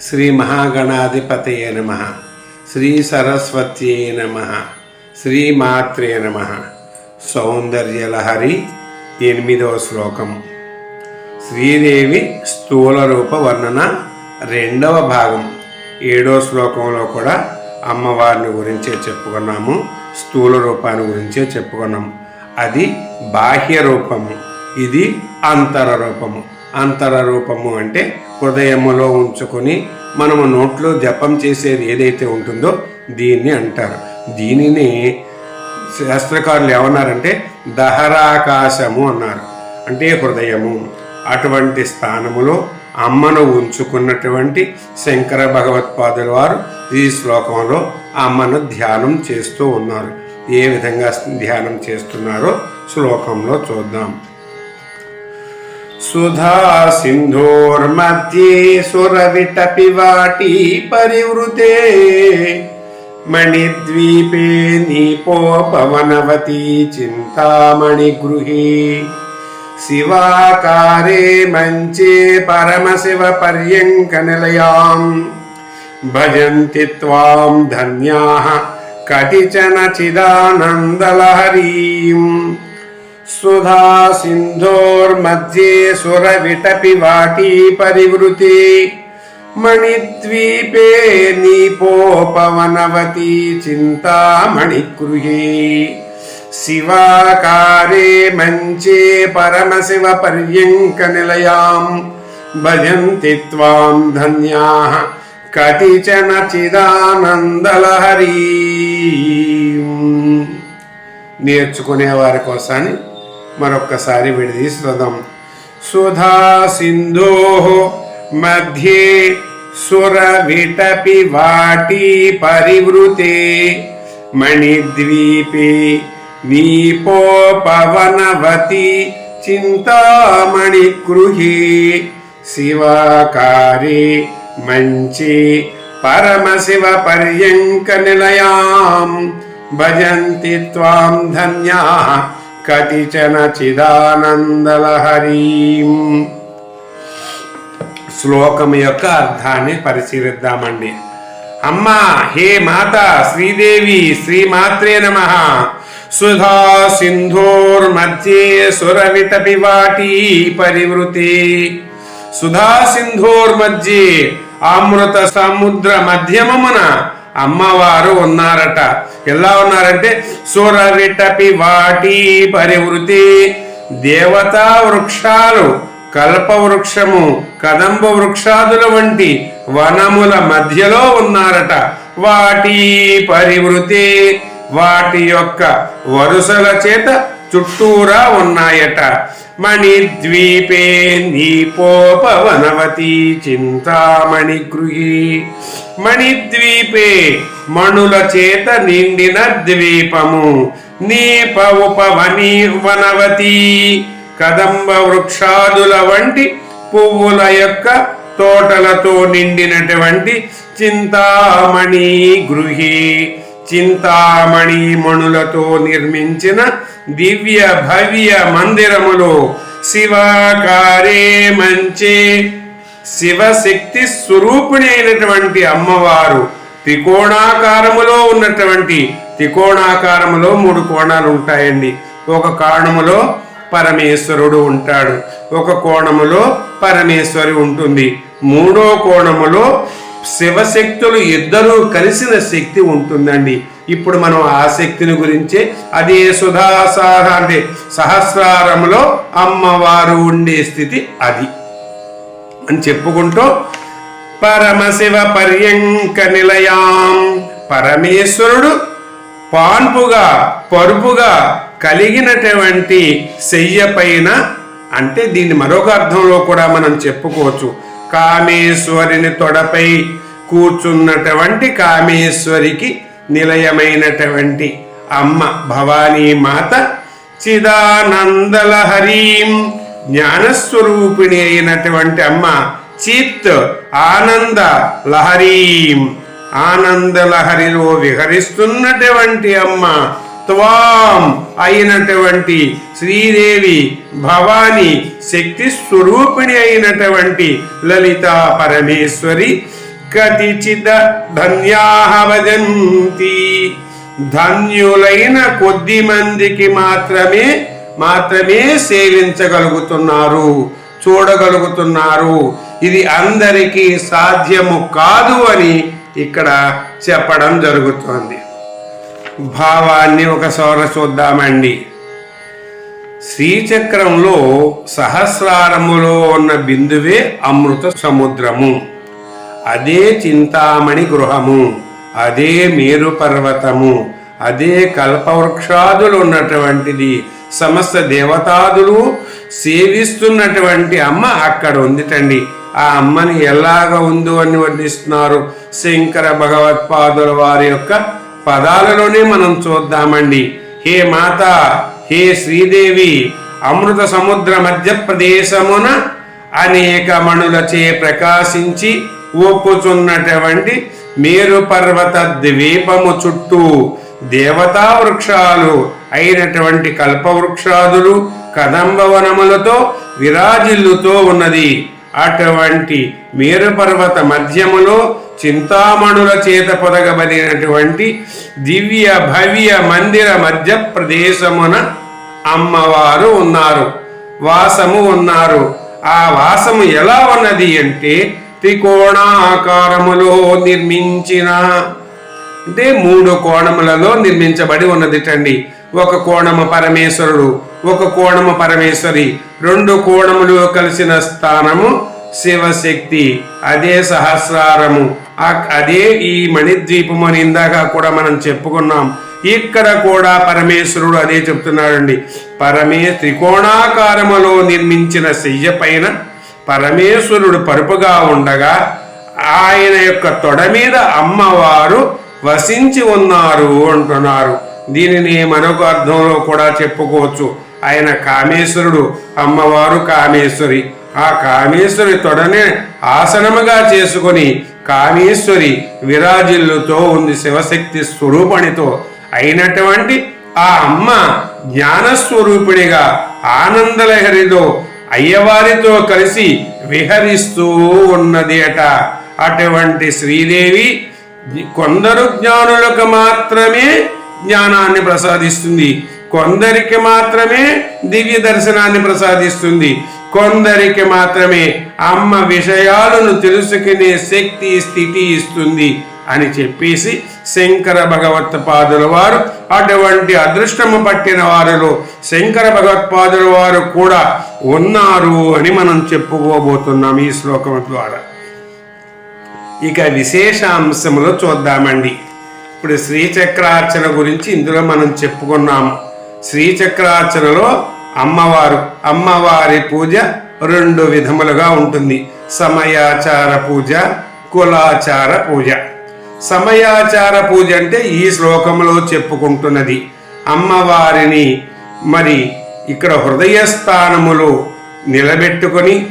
శ్రీ మహాగణాధిపతి నమ. శ్రీ సరస్వత్యే నమ. శ్రీమాత్రే నమ. సౌందర్యలహరి ఎనిమిదవ శ్లోకం. శ్రీదేవి స్థూల రూప వర్ణన రెండవ భాగం. ఏడో శ్లోకంలో కూడా అమ్మవారిని గురించే చెప్పుకున్నాము స్థూల రూపాన్ని గురించే చెప్పుకున్నాము. అది బాహ్య రూపము ఇది అంతర రూపము. అంతర రూపము అంటే హృదయములో ఉంచుకొని మనము నోట్లో జపం చేసేది ఏదైతే ఉంటుందో దీన్ని అంటారు. దీనిని శాస్త్రకారులు ఏమన్నారంటే దహరాకాశము అన్నారు. అంటే హృదయము. అటువంటి స్థానములో అమ్మను ఉంచుకున్నటువంటి శంకర భగవత్పాదుల వారు ఈ శ్లోకంలో అమ్మను ధ్యానం చేస్తూ ఉన్నారు. ఏ విధంగా ధ్యానం చేస్తున్నారో శ్లోకంలో చూద్దాం. सुधा सिन्धोर्मध्ये सुरविटपिवाटी परिवृते। मणिद्वीपे नीपोपवनवती चिन्तामणिगृहे शिवाकारे मञ्चे परमशिवपर्यङ्कनिलयाम्। भजन्ति त्वां धन्याः कतिचन चिदानन्दलहरीम्। सुधा सिन्धोर्मध्ये सुरविटपि वाटी परिवृति मणिद्वीपे नीपोपवनवती चिन्तामणिगृहे शिवाकारे मञ्चे परमशिवपर्यङ्कनिलयाम् भजन्ति त्वां धन्याः कतिचन చిదానందలహరీ నేర్చుకునేవారి కోసాన్ని మరొక్కసారి విడదీస్తున్నాం సుధా సింధో మధ్యే సురవిటపి వాటి పరివృతే మణిద్వీపే నీపోపవనవతి చింతామణి గృహే శివాకారే మంచి పరమశివ పర్యంక నిలయాం భజంతి कतिचन చిదానందలహరీ శ్లోకం యొక్క అర్థాన్ని పరిశీలిద్దామండి. అమ్మ హే మాత శ్రీదేవి శ్రీమాత్రే నమ. సుధా సింధోర్ మధ్య సురవితపి పివాటీ పరివృతి. సుధా సింధోర్మధ్యే అమృత సముద్ర మధ్యమమున అమ్మవారు ఉన్నారట. ఎలా ఉన్నారంటే సురవిటపి వాటి పరివృతి దేవతా వృక్షాలు కల్ప వృక్షము కదంబ వృక్షాదుల వంటి వనముల మధ్యలో ఉన్నారట. వాటి పరివృతి వాటి యొక్క వరుసల చేత చుట్టూరా ఉన్నాయట. మణిద్వీపే నీపోపవనవతి చింతామణి గృహి. మణిద్వీపే మణుల చేత నిండిన ద్వీపము. నీప ఉపవని వనవతి కదంబ వృక్షాదుల వంటి పువ్వుల యొక్క తోటలతో నిండినటువంటి చింతామణి గృహి. చింతామణి మణులతో నిర్మించిన దివ్య భవ్య మందిరములో శివాకారే మంచే. శివశక్తి స్వరూపిణి అయినటువంటి అమ్మవారు త్రికోణాకారములో ఉన్నటువంటి త్రికోణాకారములో మూడు కోణాలు ఉంటాయండి. ఒక కోణములో పరమేశ్వరుడు ఉంటాడు. ఒక కోణములో పరమేశ్వరి ఉంటుంది. మూడో కోణములో శివశక్తులు ఇద్దరూ కలిసిన శక్తి ఉంటుందండి. ఇప్పుడు మనం ఆ శక్తిని గురించే అదే సుధాసార అంటే సహస్రారములో అమ్మవారు ఉండే స్థితి అది. అని చెప్పుకుంటూ పరమశివ పర్యంక నిలయాం. పరమేశ్వరుడు పాన్పుగా పరుపుగా కలిగినటువంటి శయ్య పైన అంటే దీన్ని మరొక అర్థంలో కూడా మనం చెప్పుకోవచ్చు. కామేశ్వరిని తొడపై కూర్చున్నటువంటి కామేశ్వరికి నిలయమైనటువంటి అమ్మ భవానీ మాత చిదానందలహరీం జ్ఞానస్వరూపిణి అయినటువంటి అమ్మ చిత్ ఆనంద లహరీం. ఆనంద లహరిలో విహరిస్తున్నటువంటి అమ్మ త్వాం అయినటువంటి శ్రీదేవి భవాని శక్తి స్వరూపిణి అయినటువంటి లలిత పరమేశ్వరి కతిచిద ధన్యాహ వదంతి. ధన్యులైన కొద్ది మందికి మాత్రమే మాత్రమే సేవించగలుగుతున్నారు చూడగలుగుతున్నారు. ఇది అందరికీ సాధ్యము కాదు అని ఇక్కడ చెప్పడం జరుగుతోంది. భావాన్ని ఒకసారి చూద్దామండి. శ్రీచక్రంలో సహస్రారములో ఉన్న బిందువే అమృత సముద్రము. అదే చింతామణి గృహము. అదే మేరు పర్వతము. అదే కల్పవృక్షాదులు ఉన్నటువంటిది సమస్త దేవతాదులు సేవిస్తున్నటువంటి అమ్మ అక్కడ ఉందిటండి. ఆ అమ్మని ఎలాగ ఉందో అని వర్ణిస్తున్నారు శంకర భగవత్పాదుల వారి యొక్క పదాలలోనే మనం చూద్దామండి. హే మాత హే శ్రీదేవి అమృత సముద్ర మధ్య ప్రదేశమున అనేక మణులచే ప్రకాశించి ఒప్పుచున్నటువంటి మేరు పర్వత ద్వీపము చుట్టూ దేవతా వృక్షాలు అయినటువంటి కల్పవృక్షాదులు కదంబవనములతో విరాజిల్లుతో ఉన్నది. అటువంటి మేరు పర్వత మధ్యములో చింతామణుల చేత పొదగబడినటువంటి దివ్య భవ్య మందిర మధ్య ప్రదేశమున అమ్మవారు ఉన్నారు. వాసము ఉన్నారు. ఆ వాసము ఎలా ఉన్నది అంటే త్రికోణాకారములో నిర్మించిన అంటే మూడు కోణములలో నిర్మించబడి ఉన్నదిటండి ఒక కోణము పరమేశ్వరుడు ఒక కోణము పరమేశ్వరి రెండు కోణములు కలిసిన స్థానము శివశక్తి అదే సహస్రారము. అదే ఈ మణిద్వీపము అని ఇందాక కూడా మనం చెప్పుకున్నాం. ఇక్కడ కూడా పరమేశ్వరుడు అదే చెప్తున్నాడండి. పరమే త్రికోణాకారములో నిర్మించిన శయ్య పైన పరమేశ్వరుడు పరుపుగా ఉండగా ఆయన యొక్క తొడ మీద అమ్మవారు వసించి ఉన్నారు అంటున్నారు. దీనిని మరొక అర్థంలో కూడా చెప్పుకోవచ్చు. ఆయన కామేశ్వరుడు అమ్మవారు కామేశ్వరి. ఆ కామేశ్వరి తొడనే ఆసనముగా చేసుకొని కామేశ్వరి విరాజిల్లుతో ఉంది శివశక్తి స్వరూపణితో. అయినటువంటి ఆ అమ్మ జ్ఞానస్వరూపిణిగా ఆనందలహరిలో అయ్యవారితో కలిసి విహరిస్తూ ఉన్నది అట. అటువంటి శ్రీదేవి కొందరు జ్ఞానులకు మాత్రమే జ్ఞానాన్ని ప్రసాదిస్తుంది. కొందరికి మాత్రమే దివ్య దర్శనాన్ని ప్రసాదిస్తుంది. కొందరికి మాత్రమే అమ్మ విషయాలను తెలుసుకునే శక్తి స్థితి ఇస్తుంది అని చెప్పేసి శంకర భగవత్పాదుల వారు అటువంటి అదృష్టము పట్టిన వారిలో శంకర భగవత్పాదుల వారు కూడా ఉన్నారు అని మనం చెప్పుకోబోతున్నాం ఈ శ్లోకం ద్వారా. ఇక విశేషాంశములు చూద్దామండి. ఇప్పుడు శ్రీచక్రార్చన గురించి ఇందులో మనం చెప్పుకున్నాము. శ్రీచక్రార్చనలో అమ్మవారు అమ్మవారి పూజ రెండు విధములుగా ఉంటుంది. సమయాచార పూజ కులాచార పూజ. సమయాచార పూజ అంటే ఈ శ్లోకంలో చెప్పుకుంటున్నది. అమ్మవారిని మరి ఇక్కడ హృదయస్థానములో నిలబెట్టుకొని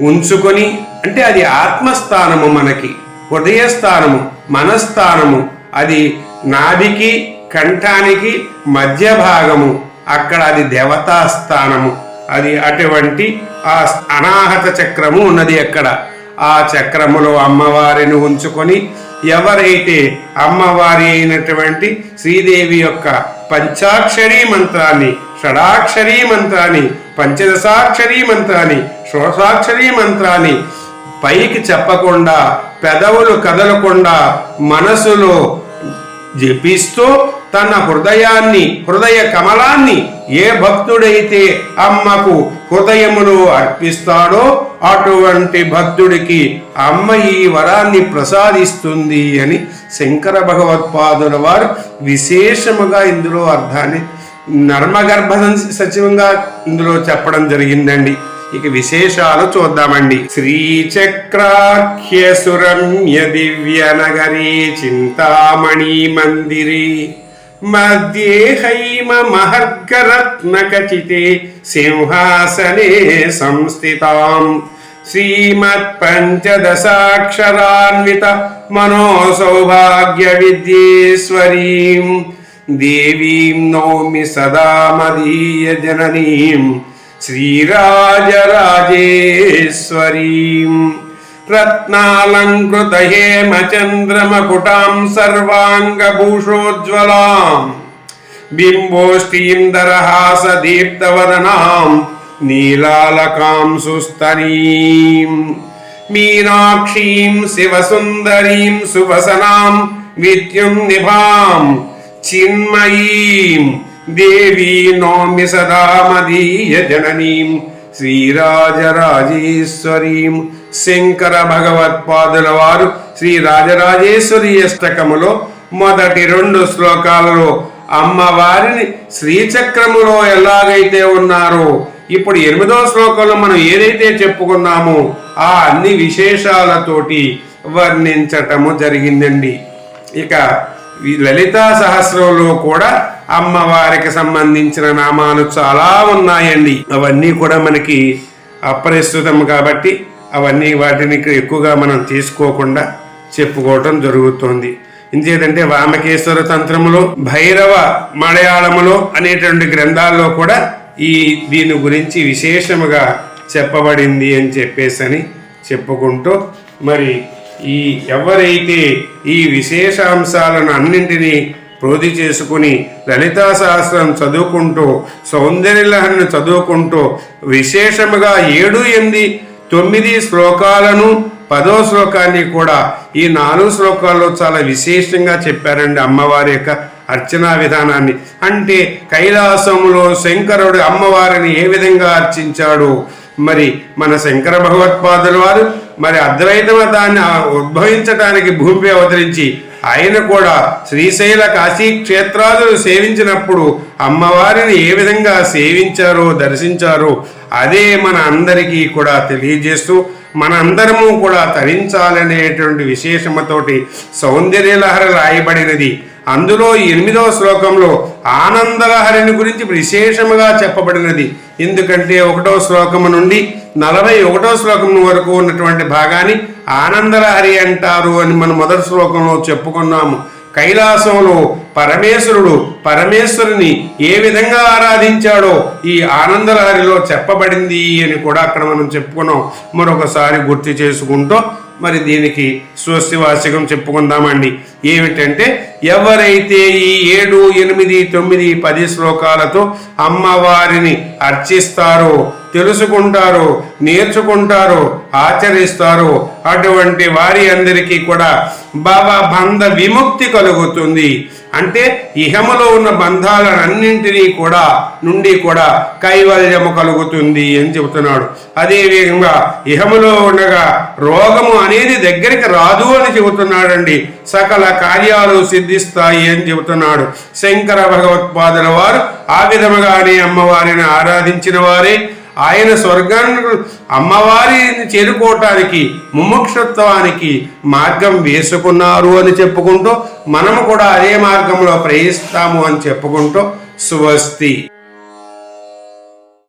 ఉంచుకొని అంటే అది ఆత్మస్థానము మనకి. హృదయస్థానము మనస్థానము అది నాభికి కంఠానికి మధ్య భాగము అక్కడ అది దేవతా స్థానము అది అటువంటి ఆ అనాహత చక్రము ఉన్నది అక్కడ. ఆ చక్రములో అమ్మవారిని ఉంచుకొని ఎవరైతే అమ్మవారి అయినటువంటి శ్రీదేవి యొక్క పంచాక్షరీ మంత్రాన్ని షడాక్షరీ మంత్రాన్ని పంచదశాక్షరీ మంత్రాన్ని షోషాక్షరీ మంత్రాన్ని పైకి చెప్పకుండా పెదవులు కదలకుండా మనసులో జపిస్తూ తన హృదయాన్ని హృదయ కమలాన్ని ఏ భక్తుడైతే అమ్మకు హృదయములో అర్పిస్తాడో అటువంటి భక్తుడికి అమ్మ ఈ వరాన్ని ప్రసాదిస్తుంది అని శంకర భగవత్పాదుల వారు విశేషముగా ఇందులో అర్థాన్ని నర్మగర్భ సచివంగా ఇందులో చెప్పడం జరిగిందండి. ఇక విశేషాలు చూద్దామండి. శ్రీచక్రాఖ్య సురమ్య దివ్య నగరీ చింతామణి మందిరి మధ్యే హైమ మహర్గరత్న ఖచితే సింహాసనే సంస్థితాం శ్రీమత్ పంచదశాక్షరాన్విత మనో సౌభాగ్య విద్యేశ్వరీం దేవీం నౌమి సదా మదీయ జననీం శ్రీరాజరాజేశ్వరీం రత్నాలంకృత హేమచంద్రమకుటాం సర్వాంగభూషోజ్వలాం బింబోష్ఠీం దరహాస దీప్తవదనాం నీలాలకాం సుస్తరీం మీనాక్షీం శివసుందరీం సువసనాం శంకర భగవత్పాదుల వారు శ్రీ రాజరాజేశ్వరి అష్టకములో మొదటి రెండు శ్లోకాలలో అమ్మవారిని శ్రీచక్రములో ఎలాగైతే ఉన్నారో ఇప్పుడు ఎనిమిదో శ్లోకంలో మనం ఏదైతే చెప్పుకున్నామో ఆ అన్ని విశేషాలతోటి వర్ణించటము జరిగిందండి. ఇక ఈ లలితా సహస్రంలో కూడా అమ్మవారికి సంబంధించిన నామాలు చాలా ఉన్నాయండి. అవన్నీ కూడా మనకి అప్రస్తుతం కాబట్టి అవన్నీ వాటిని ఎక్కువగా మనం తీసుకోకుండా చెప్పుకోవటం జరుగుతోంది. ఇంతేదంటే వామకేశ్వర తంత్రములో భైరవ మలయాళములో అనేటువంటి గ్రంథాల్లో కూడా ఈ దీని గురించి విశేషముగా చెప్పబడింది అని చెప్పేసి అని చెప్పుకుంటూ మరి ఈ ఎవరైతే ఈ విశేషాంశాలను అన్నింటినీ ప్రోధి చేసుకుని లలితా సహస్రం చదువుకుంటూ సౌందర్యలహరిని చదువుకుంటూ విశేషముగా ఏడు ఎనిమిది తొమ్మిది శ్లోకాలను పదో శ్లోకాన్ని కూడా ఈ నాలుగు శ్లోకాల్లో చాలా విశేషంగా చెప్పారండి అమ్మవారి యొక్క అర్చనా విధానాన్ని. అంటే కైలాసములో శంకరుడు అమ్మవారిని ఏ విధంగా అర్చించాడు? మరి మన శంకర భగవత్పాదుల వారు మరి అద్వైత మతాన్ని ఉద్భవించటానికి భూమిపై అవతరించి ఆయన కూడా శ్రీశైల కాశీ క్షేత్రాలు సేవించినప్పుడు అమ్మవారిని ఏ విధంగా సేవించారో దర్శించారో అదే మన అందరికీ కూడా తెలియజేస్తూ మన అందరము కూడా తరించాలనేటువంటి విశేషమతోటి సౌందర్యలహర రాయబడినది. అందులో ఎనిమిదవ శ్లోకంలో ఆనందలహరిని గురించి విశేషముగా చెప్పబడినది. ఎందుకంటే ఒకటో శ్లోకము నుండి నలభై ఒకటో శ్లోకం వరకు ఉన్నటువంటి భాగాన్ని ఆనందలహరి అంటారు అని మనం మొదటి శ్లోకంలో చెప్పుకున్నాము. కైలాసంలో పరమేశ్వరుడు పరమేశ్వరుని ఏ విధంగా ఆరాధించాడో ఈ ఆనందలహరిలో చెప్పబడింది అని కూడా అక్కడ మనం చెప్పుకున్నాం. మరొకసారి గుర్తు చేసుకుంటూ మరి దీనికి స్వస్తివాసికం చెప్పుకుందామండి. ఏమిటంటే ఎవరైతే ఈ ఏడు ఎనిమిది తొమ్మిది పది శ్లోకాలతో అమ్మవారిని అర్చిస్తారో తెలుసుకుంటారు నేర్చుకుంటారు ఆచరిస్తారు. అటువంటి వారి అందరికీ కూడా బాబా బంధ విముక్తి కలుగుతుంది. అంటే ఇహములో ఉన్న బంధాలన్నింటినీ కూడా నుండి కూడా కైవల్యము కలుగుతుంది అని చెబుతున్నాడు. అదేవిధంగా ఇహములో ఉండగా రోగము అనేది దగ్గరికి రాదు అని చెబుతున్నాడండి. సకల కార్యాలు సిద్ధిస్తాయి అని చెబుతున్నాడు. శంకర భగవత్పాదుల వారు ఆ విధముగానే అమ్మవారిని ఆరాధించిన వారే. ఆయన స్వర్గాన్ని అమ్మవారిని చేరుకోవటానికి ముముక్షత్వానికి మార్గం వేసుకున్నారు అని చెప్పుకుంటూ మనము కూడా అదే మార్గంలో ప్రయిస్తాము అని చెప్పుకుంటూ స్వస్తి.